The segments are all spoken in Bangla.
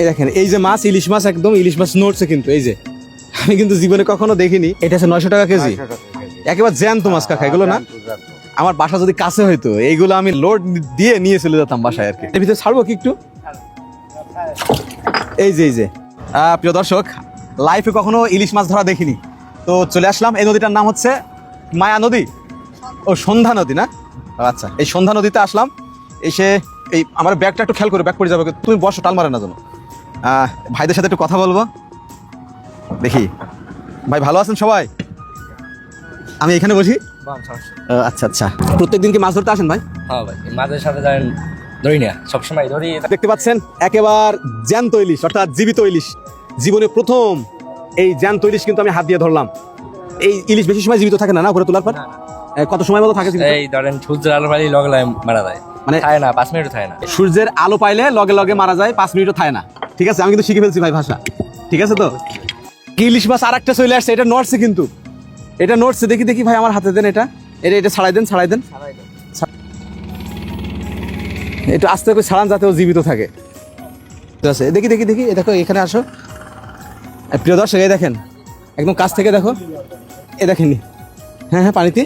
এই দেখেন এই যে মাছ ইলিশ মাছ একদম ইলিশ মাছ নড়ছে কিন্তু এই যে। আমি কিন্তু জীবনে কখনো দেখিনি এটা আছে নয়শো টাকা কেজি। একেবারে জ্যান্ত মাছ কাকা এগুলো না? আমার বাসা যদি কাছে হইতো এইগুলো আমি লোড দিয়ে নিয়ে চলে যেতাম বাসায় আর কি। এর ভিতরে ছাড়বো কি একটু? এই যে এই যে। প্রিয় দর্শক লাইফে কখনো ইলিশ মাছ ধরা দেখিনি। তো চলে আসলাম এই নদীটার নাম হচ্ছে মায়া নদী। ও সন্ধ্যা নদী না? আচ্ছা এই সন্ধ্যা নদীতে আসলাম এসে এই আমার ব্যাগটা একটু খেয়াল করে ব্যাগ পড়ে যাবে তুমি বসো টাল মারে না যেন। আহ, ভাইদের সাথে একটু কথা বলব? দেখি। ভাই ভালো আছেন সবাই? আমি এখানে বসি? আচ্ছা আচ্ছা। প্রত্যেকদিন কি মাছ ধরতে আসেন ভাই? হ্যাঁ ভাই। মাঝে সাথে ধরেন ধরি না। সবসময় ধরি। দেখতে পাচ্ছেন একেবার জ্যান্ত ইলিশ অর্থাৎ জীবিত ইলিশ। জীবনে প্রথম এই জ্যান্ত ইলিশ কিন্তু আমি হাত দিয়ে ধরলাম। এই ইলিশ বেশি সময় জীবিত থাকে না না উপরে তোলার পর? কত সময় মতো থাকে এই ধরেন সূর্যের আলো পালি লগে লগে মারা যায়। মানে- মানে থাকে না পাঁচ মিনিটও থাকে না। সূর্যের আলো পাইলে লগে লগে মারা যায় পাঁচ মিনিটও থাকে না। ঠিক আছে, আমি কিন্তু শিখে ফেলছি ভাই ভাষা। ঠিক আছে তো? কি ইলিশ মাছ আর একটা চলে আসছে, এটা নড়ছে কিন্তু। এটা নড়ছে, দেখি দেখি ভাই আমার হাতে দেন এটা। এটা এটা ছাড়াই দেন ছাড়াই দেন। এটা আস্তে করে ছাড়ান যাতে ও জীবিত থাকে। ঠিক আছে, দেখি দেখি দেখি দেখো, এখানে আসো। প্রিয় দর্শক, এই দেখেন, একদম কাছ থেকে দেখো। এ দেখেননি হ্যাঁ হ্যাঁ পানিতে।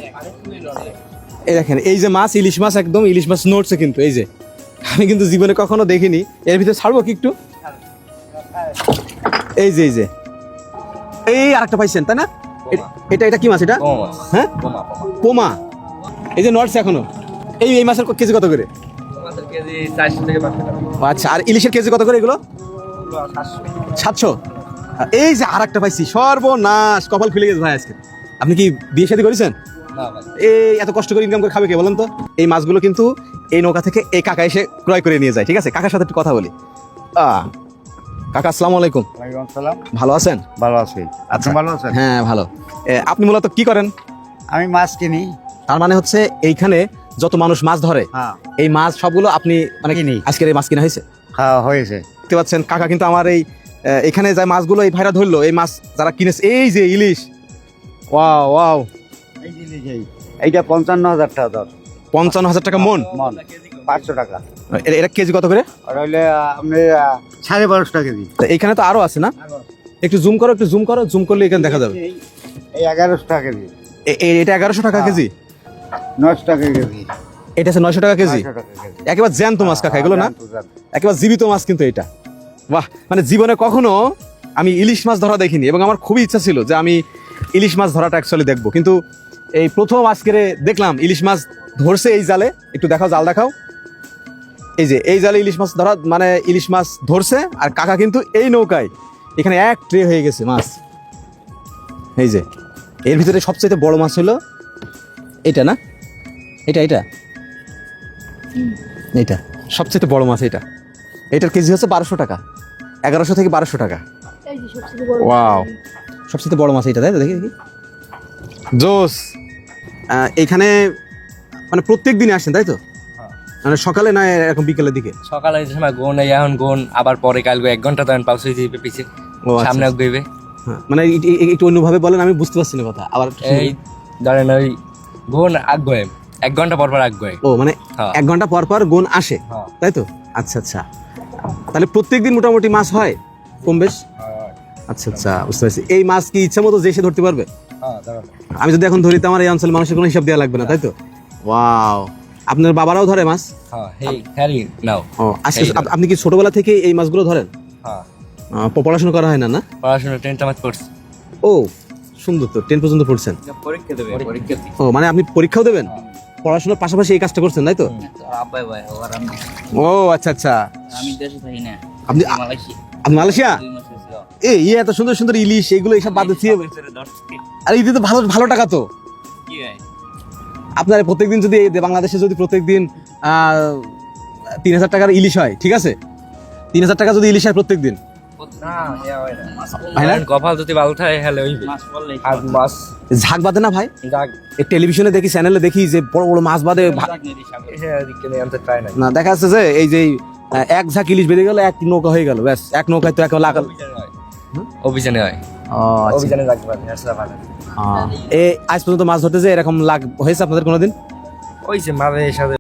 এই দেখেন, এই যে মাছ, ইলিশ মাছ একদম, ইলিশ মাছ নড়ছে কিন্তু, এই যে। আমি কিন্তু জীবনে কখনো দেখিনি। এর ভিতরে ছাড়বো কি একটু? এই যে এই যে। এই আরেকটা পাইছেন তাই না? এটা এটা কি মাছ এটা? হ্যাঁ? পোমা এই যে নড়ছে এখনও। এই এই মাছের কেজি কত করে? আচ্ছা আর ইলিশের কেজি কত করে এগুলো? সাতশো। সাতশো? এই যে আর একটা পাইছি সর্বনাশ কপাল খুলে গেছে ভাই আজকে। আপনি কি বিয়ে শাদী করেছেন? এই এত কষ্ট করে ইনকাম করে খাবে কে বলেন তো? এই মাছগুলো কিন্তু এই নৌকা থেকে এই কাকা এসে ক্রয় করে নিয়ে যায় ঠিক আছে? কাকার সাথে একটু কথা বলি। আহ, কাকা আসসালামু আলাইকুম। ভালো আছেন? ভালো আছি। আপনি ভালো আছেন? হ্যাঁ ভালো। আপনি মূলত কি করেন? আমি মাছ কিনি। তার মানে হচ্ছে এইখানে যত মানুষ মাছ ধরে হ্যাঁ। এই মাছ সবগুলো আপনি মানে কিনি। আজকের এই মাছ কিনা হয়েছে? হয়েছে। দেখতে পাচ্ছেন কাকা কিন্তু আমার এই এখানে যে মাছগুলো এই ভাইরা ধরলো এই মাছ যারা কিনেছে এই যে ইলিশ। Wow wow. এইটা পঞ্চান্ন হাজার টাকা দর। পঞ্চান্ন হাজার টাকা মন? মন। পাঁচশো টাকা। এটা কেজি কত করে? আর হইলে আপনি সাড়ে বারোশো টাকা কেজি। তা এইখানে তো আরও আছে না? একটু জুম করো একটু জুম করো জুম করলে এখানে দেখা যাবে। এই- এগারোশো টাকা কেজি। এটা এগারোশো টাকা কেজি? নশো টাকা কেজি। এটা আছে নয়শো টাকা কেজি? একেবারে জ্যান্ত মাছ কাকা এগুলো না? জানতো। একেবারে জীবিত মাছ কিন্তু এটা। বাহ মানে জীবনে কখনো আমি ইলিশ মাছ ধরা দেখিনি এবং আমার খুবই ইচ্ছা ছিল যে আমি ইলিশ মাছ ধরাটা অ্যাকচুয়ালি দেখব। কিন্তু এই প্রথম আজকে দেখলাম ইলিশ মাছ ধরছে এই জালে। একটু দেখাও জাল দেখাও। এই যে এই জালে ইলিশ মাছ ধরা মানে ইলিশ মাছ ধরছে আর কাকা কিন্তু এই নৌকায়। এখানে এক ট্রে হয়ে গেছে মাছ। এই যে এর ভিতরে সবচেয়ে বড় মাছ হলো এটা না? এটা এটা? এটা সবচেয়ে বড় মাছ এটা। এটার কেজি হচ্ছে বারোশো টাকা। এগারোশো থেকে বারোশো টাকা। ওয়াও। সবচেয়ে বড় মাছ এটা তাই তো দেখি দেখি। জোস। আহ, এইখানে মানে প্রত্যেক দিনে আসেন তাই তো? মানে সকালে না এরকম বিকেলের দিকে? সকালে যে সময় গোন এই এখন গোন আবার পরে কাল এক ঘণ্টা তখন পাউস হয়ে যাবে পিছে। আচ্ছা, সামনে গইবে হ্যাঁ, মানে একটু অন্যভাবে বলেন আমি বুঝতে পারছি না কথা। আবার এই ধরেন ওই গোন আগ গয়ে এক ঘণ্টা পর পর আগ গয়ে ও মানে হ্যাঁ। এক ঘণ্টা পর পর গুণ আসে হ্যাঁ। তাই তো? আচ্ছা আচ্ছা। তাহলে প্রত্যেক দিন মোটামুটি মাছ হয়? কম বেশ? আচ্ছা আচ্ছা বুঝতে পারছি। এই মাছ কি ইচ্ছা মতো যে সে ধরতে পারবে? আমি যদি এখন ধরি তো আমার এই অঞ্চলের মানুষের কোনো হিসাব দেওয়া লাগবে না তাই তো? ওয়াও। আপনার বাবারাও ধরে মাছ? হ্যাঁ হেই ও আজকে আপনি কি ছোটবেলা থেকে এই মাছগুলো ধরেন? হ্যাঁ। পড়াশোনা করা হয় না না? পড়াশোনা পড়ছি ও সুন্দর তো টেন পর্যন্ত পড়ছেন। পরীক্ষা দেবে পরীক্ষা। ও মানে আপনি পরীক্ষাও দেবেন? পড়াশোনার পাশাপাশি এই কাজটা করছেন তাই তো? আব্বাই ভাই ওর আমি। ও আচ্ছা আচ্ছা। আমি দেশে থাকি না। আপনি মালয়েশিয়া। আপনি মালয়েশিয়া? এই ইয়ে এত সুন্দর সুন্দর ইলিশ এগুলো এইসব বাদ দিয়ে আর এতে তো ভালো ভালো টাকা তো। কি ভাই আপনার প্রত্যেকদিন যদি এই বাংলাদেশে যদি প্রত্যেকদিন তিন হাজার টাকার ইলিশ হয় ঠিক আছে? তিন হাজার টাকা যদি ইলিশ হয় প্রত্যেকদিন। না না? কপাল যদি ভালো থাকে হলে হইবে মাছ পড়লে আর মাছ। ঝাঁক বাঁধে না ভাই? টেলিভিশনে দেখি চ্যানেলে দেখি যে বড় বড় মাছ বাঁধে হ্যাঁ না দেখা যাচ্ছে যে এই যে এক ঝাঁক ইলিশ বেঁধে গেল এক নৌকা হয়ে গেল ব্যাস এক নৌকায় তো এক লাগাল। অভিযানে হয়। অভিযানে আজ পর্যন্ত মাছ ধরতে যে এরকম লাগ হয়েছে আপনাদের কোনোদিন? হয়েছে মাঝে সাথে